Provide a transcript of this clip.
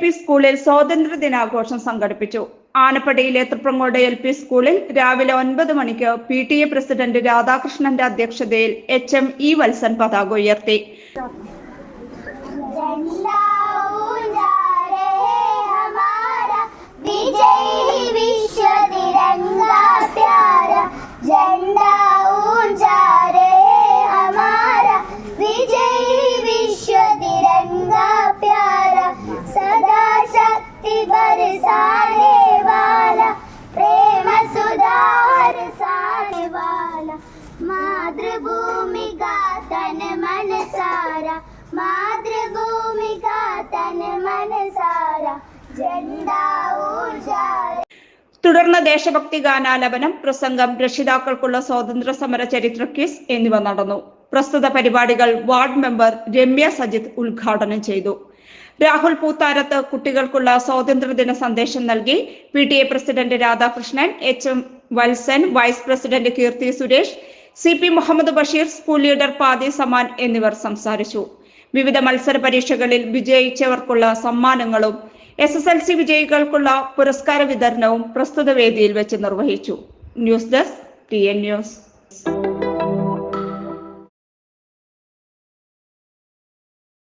P സ്കൂളിൽ സ്വാതന്ത്ര്യ ദിനാഘോഷം സംഘടിപ്പിച്ചു. ആനപ്പടിയിലെ തൃപ്രങ്ങോട് എൽ പി സ്കൂളിൽ രാവിലെ ഒൻപത് മണിക്ക് പി ടി എ പ്രസിഡന്റ് രാധാകൃഷ്ണന്റെ അധ്യക്ഷതയിൽ എച്ച് എം ഇ വത്സൻ പതാക ഉയർത്തി. बरसाने वाला प्रेम सुधार साने वाला मातृभूमि का तन मन सारा मातृभूमि का तन मन सारा झंडा ऊंचा തുടർന്ന് ദേശഭക്തി ഗാനാലപനം പ്രസംഗം രക്ഷിതാക്കൾക്കുള്ള സ്വാതന്ത്ര്യ സമര ചരിത്ര ക്വിസ് എന്നിവ നടന്നു പ്രസ്തുത പരിപാടികൾ വാർഡ് മെമ്പർ രമ്യ സജിത് ഉദ്ഘാടനം ചെയ്തു രാഹുൽ പൂത്താരത്ത് കുട്ടികൾക്കുള്ള സ്വാതന്ത്ര്യദിന സന്ദേശം നൽകി P T A president Radhakrishnan H M Valsan vice president Keerthi Suresh C P Muhammad Basheer school leader Pathi Saman എന്നിവർ സംസാരിച്ചു. വിവിധ മത്സര പരീക്ഷകളിൽ വിജയിച്ചവർക്കുള്ള സമ്മാനങ്ങളും എസ് എസ് എൽ സി വിജയികൾക്കുള്ള പുരസ്കാര വിതരണവും പ്രസ്തുത വേദിയിൽ വെച്ച് നിർവഹിച്ചു. News desk T N news.